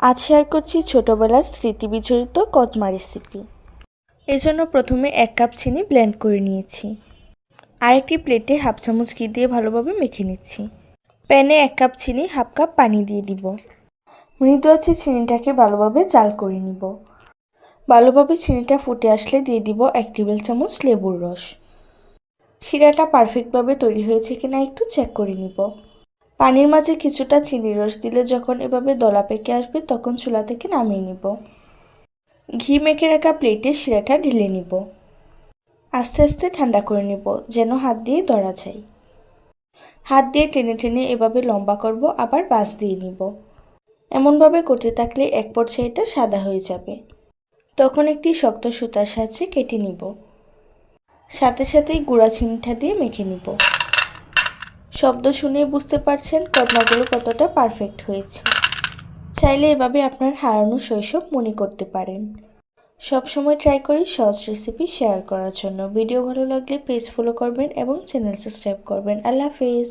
আজ শেয়ার করছি ছোটোবেলার স্মৃতি বিজড়িত কদমা রেসিপি এজন্য প্রথমে এক কাপ চিনি ব্লেন্ড করে নিয়েছি। আরেকটি প্লেটে হাফ চামচ ঘি দিয়ে ভালোভাবে মেখে নিচ্ছি। প্যানে এক কাপ চিনি, হাফ কাপ পানি দিয়ে দিব। মৃদু আছে চিনিটাকে ভালোভাবে জাল করে নিব। ভালোভাবে চিনিটা ফুটে আসলে দিয়ে দিব এক টেবিল চামচ লেবুর রস। শিরাটা পারফেক্টভাবে তৈরি হয়েছে কিনা একটু চেক করে নিব। পানির মাঝে কিছুটা চিনির রস দিলে যখন এভাবে দলা পেকে আসবে, তখন চুলা থেকে নামিয়ে নিব। ঘি মেখে রাখা প্লেটে শিরাটা ঢেলে নিব। আস্তে আস্তে ঠান্ডা করে নিব, যেন হাত দিয়ে ধরা যায়। হাত দিয়ে টেনে টেনে এভাবে লম্বা করব, আবার বাস দিয়ে নিব। এমনভাবে করতে থাকলে এক পর্যায়ে এটা সাদা হয়ে যাবে। তখন একটি শক্ত সুতার সাহায্যে কেটে নিব। সাথে সাথেই গুঁড়া চিনিটা দিয়ে মেখে নিব। শব্দ শুনে বুঝতে পারছেন কদমাগুলো কতটা পারফেক্ট হয়েছে। চাইলে এভাবে আপনার হারানো শৈশব মনে করতে পারেন। সবসময় ট্রাই করি সহজ রেসিপি শেয়ার করার জন্য। ভিডিও ভালো লাগলে পেজ ফলো করবেন এবং চ্যানেল সাবস্ক্রাইব করবেন। আল্লাহ হাফেজ।